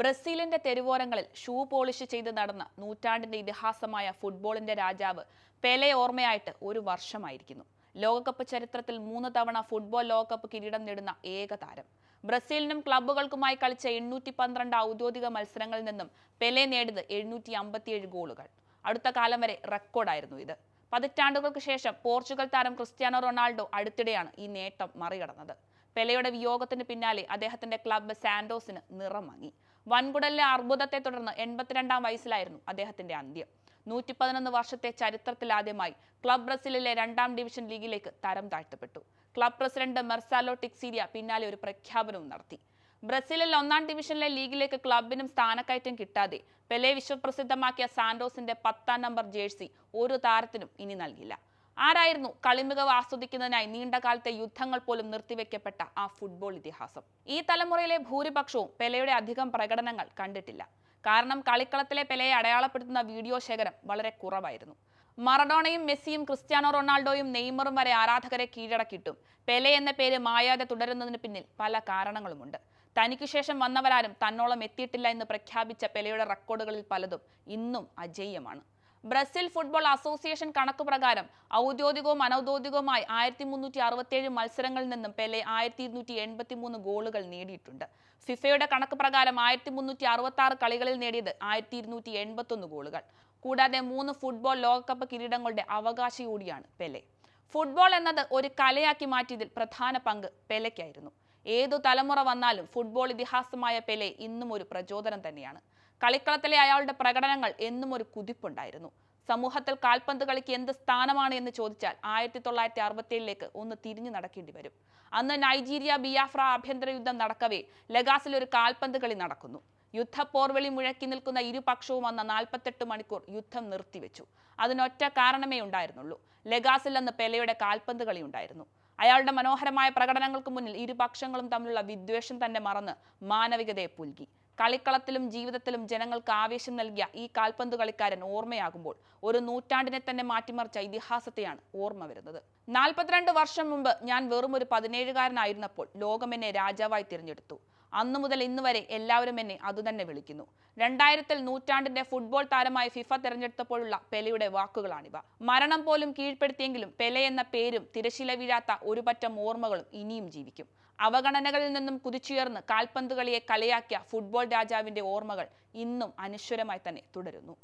ബ്രസീലിന്റെ തെരുവോരങ്ങളിൽ shoe polish ചെയ്ത് നടന്ന നൂറ്റാണ്ടിന്റെ ഇതിഹാസമായ ഫുട്ബോളിന്റെ രാജാവ് പെലെ ഓർമ്മയായിട്ട് ഒരു വർഷമായിരിക്കുന്നു. ലോകകപ്പ് ചരിത്രത്തിൽ മൂന്ന് തവണ ഫുട്ബോൾ ലോകകപ്പ് കിരീടം നേടുന്ന ഏക താരം. ബ്രസീലിനും ക്ലബ്ബുകൾക്കുമായി കളിച്ച എണ്ണൂറ്റി പന്ത്രണ്ട് ഔദ്യോഗിക മത്സരങ്ങളിൽ നിന്നും പെലെ നേടിയത് എഴുന്നൂറ്റി അമ്പത്തിയേഴ് ഗോളുകൾ. അടുത്ത കാലം വരെ റെക്കോർഡായിരുന്നു ഇത്. പതിറ്റാണ്ടുകൾക്ക് ശേഷം പോർച്ചുഗൽ താരം ക്രിസ്ത്യാനോ റൊണാൾഡോ അടുത്തിടെയാണ് ഈ നേട്ടം മറികടന്നത്. പെലയുടെ വിയോഗത്തിന് പിന്നാലെ അദ്ദേഹത്തിന്റെ ക്ലബ് സാന്റോസിന് നിറം വൻകുടലിലെ അർബുദത്തെ തുടർന്ന് എൺപത്തിരണ്ടാം വയസ്സിലായിരുന്നു അദ്ദേഹത്തിന്റെ അന്ത്യം. നൂറ്റി പതിനൊന്ന് വർഷത്തെ ചരിത്രത്തിലാദ്യമായി ക്ലബ് ബ്രസീലിലെ രണ്ടാം ഡിവിഷൻ ലീഗിലേക്ക് തരം താഴ്ത്തപ്പെട്ടു. ക്ലബ് പ്രസിഡന്റ് മെർസാലോ ടിക്സീരിയ പിന്നാലെ ഒരു പ്രഖ്യാപനവും നടത്തി. ബ്രസീലിൽ ഒന്നാം ഡിവിഷനിലെ ലീഗിലേക്ക് ക്ലബിനും സ്ഥാനക്കയറ്റം കിട്ടാതെ പെലെ വിശ്വപ്രസിദ്ധമാക്കിയ സാന്റോസിന്റെ പത്താം നമ്പർ ജേഴ്സി ഒരു താരത്തിനും ഇനി നൽകില്ല. ആരായിരുന്നു കളിമികവ് ആസ്വദിക്കുന്നതിനായി നീണ്ടകാലത്തെ യുദ്ധങ്ങൾ പോലും നിർത്തിവെക്കപ്പെട്ട ആ ഫുട്ബോൾ ഇതിഹാസം? ഈ തലമുറയിലെ ഭൂരിപക്ഷവും പെലയുടെ അധികം പ്രകടനങ്ങൾ കണ്ടിട്ടില്ല. കാരണം കളിക്കളത്തിലെ പെലയെ അടയാളപ്പെടുത്തുന്ന വീഡിയോ ശേഖരം വളരെ കുറവായിരുന്നു. മറഡോണയും മെസ്സിയും ക്രിസ്ത്യാനോ റൊണാൾഡോയും നെയ്മറും വരെ ആരാധകരെ കീഴടക്കിയിട്ടും പെലെ എന്ന പേര് മായാതെ തുടരുന്നതിന് പിന്നിൽ പല കാരണങ്ങളുമുണ്ട്. തനിക്ക് ശേഷം വന്നവരാരും തന്നോളം എത്തിയിട്ടില്ല എന്ന് പ്രഖ്യാപിച്ച പെലയുടെ റെക്കോർഡുകളിൽ പലതും ഇന്നും അജയ്യമാണ് ബ്രസീൽ ഫുട്ബോൾ അസോസിയേഷൻ കണക്ക് പ്രകാരം ഔദ്യോഗികവും അനൌദ്യോഗികവുമായി ആയിരത്തി മുന്നൂറ്റി അറുപത്തിയേഴ് മത്സരങ്ങളിൽ നിന്നും പെലെ ആയിരത്തി ഇരുന്നൂറ്റി എൺപത്തി മൂന്ന് ഗോളുകൾ നേടിയിട്ടുണ്ട്. ഫിഫയുടെ കണക്ക് പ്രകാരം ആയിരത്തി മുന്നൂറ്റി അറുപത്തി ആറ് കളികളിൽ നേടിയത് ആയിരത്തി ഇരുന്നൂറ്റി എൺപത്തി ഒന്ന് ഗോളുകൾ. കൂടാതെ മൂന്ന് ഫുട്ബോൾ ലോകകപ്പ് കിരീടങ്ങളുടെ അവകാശി കൂടിയാണ് പെലെ. ഫുട്ബോൾ എന്നത് ഒരു കലയാക്കി മാറ്റിയതിൽ പ്രധാന പങ്ക് പെലെക്കായിരുന്നു. ഏതു തലമുറ വന്നാലും ഫുട്ബോൾ ഇതിഹാസമായ പെലെ ഇന്നും ഒരു പ്രചോദനം തന്നെയാണ്. കളിക്കളത്തിലെ അയാളുടെ പ്രകടനങ്ങൾ എന്നും ഒരു കുതിപ്പുണ്ടായിരുന്നു. സമൂഹത്തിൽ കാൽപന്ത് കളിക്ക് എന്ത് സ്ഥാനമാണ് എന്ന് ചോദിച്ചാൽ ആയിരത്തി തൊള്ളായിരത്തി അറുപത്തിയേഴിലേക്ക് ഒന്ന് തിരിഞ്ഞു നടക്കേണ്ടി വരും. അന്ന് നൈജീരിയ ബിയാഫ്ര ആഭ്യന്തര യുദ്ധം നടക്കവേ ലഗാസിൽ ഒരു കാൽപന്ത് കളി നടക്കുന്നു. യുദ്ധ പോർവെളി മുഴക്കി നിൽക്കുന്ന ഇരുപക്ഷവും അന്ന് നാൽപ്പത്തെട്ട് മണിക്കൂർ യുദ്ധം നിർത്തിവെച്ചു. അതിനൊറ്റ കാരണമേ ഉണ്ടായിരുന്നുള്ളൂ. ലഗാസിൽ അന്ന് പെലയുടെ കാൽപന്ത് കളി ഉണ്ടായിരുന്നു. അയാളുടെ മനോഹരമായ പ്രകടനങ്ങൾക്ക് മുന്നിൽ ഇരുപക്ഷങ്ങളും തമ്മിലുള്ള വിദ്വേഷം തന്നെ മറന്ന് മാനവികതയെ പുൽകി. കളിക്കളത്തിലും ജീവിതത്തിലും ജനങ്ങൾക്ക് ആവേശം നൽകിയ ഈ കാൽപന്ത് കളിക്കാരൻ ഓർമ്മയാകുമ്പോൾ ഒരു നൂറ്റാണ്ടിനെ തന്നെ മാറ്റിമറിച്ച ഇതിഹാസത്തെയാണ് ഓർമ്മ വരുന്നത്. നാൽപ്പത്തിരണ്ട് വർഷം മുമ്പ് ഞാൻ വെറും ഒരു പതിനേഴുകാരനായിരുന്നപ്പോൾ ലോകമെന്നെ രാജാവായി തിരഞ്ഞെടുത്തു. അന്നു മുതൽ ഇന്ന് വരെ എല്ലാവരും എന്നെ അതുതന്നെ വിളിക്കുന്നു. രണ്ടായിരത്തിൽ നൂറ്റാണ്ടിന്റെ ഫുട്ബോൾ താരമായി ഫിഫ തിരഞ്ഞെടുത്തപ്പോഴുള്ള പെലെയുടെ വാക്കുകളാണിവ. മരണം പോലും കീഴ്പ്പെടുത്തിയെങ്കിലും പെലെ എന്ന പേരും തിരശില വീഴാത്ത ഒരുപറ്റം ഓർമ്മകളും ഇനിയും ജീവിക്കും. അവഗണനകളിൽ നിന്നും കുതിച്ചുയർന്ന് കാൽപന്ത് കളിയെ കളിയാക്കിയ ഫുട്ബോൾ രാജാവിന്റെ ഓർമ്മകൾ ഇന്നും അനശ്വരമായി തന്നെ തുടരുന്നു.